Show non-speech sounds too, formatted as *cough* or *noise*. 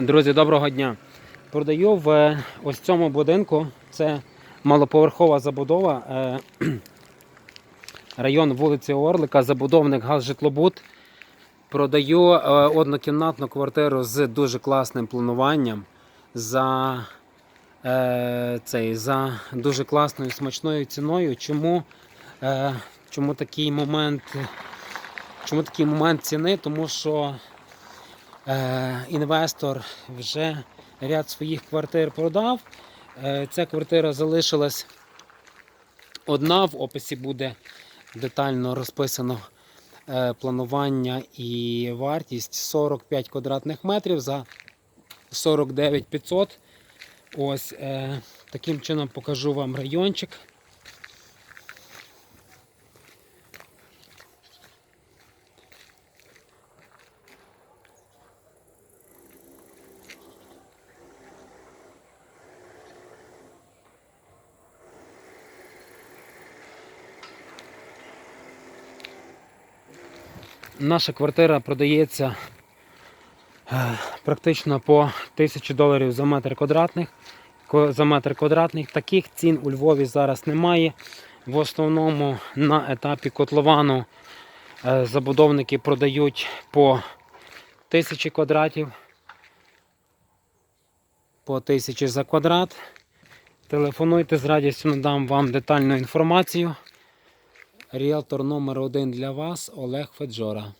Друзі, доброго дня. Продаю в е, ось цьому будинку. Це малоповерхова забудова. е, *clears throat* Район вулиці Орлика, забудовник Газжитлобуд. Продаю е, однокімнатну квартиру з дуже класним плануванням за, цей, за дуже класною смачною ціною. Чому, чому такий момент? Чому такий момент ціни? Тому що інвестор вже ряд своїх квартир продав. Е, ця квартира залишилась одна. В описі буде детально розписано е, планування і вартість 45 квадратних метрів за 49 500. Ось е, таким чином покажу вам райончик. Наша квартира продається е, практично по 1000 доларів за метр квадратних. За метр квадратний. Таких цін у Львові зараз немає. В основному на етапі котловану е, забудовники продають по 1000 квадратів. По 1000 за квадрат. Телефонуйте з радістю надам вам детальну інформацію. Ріелтор номер один для вас Олег Феджора.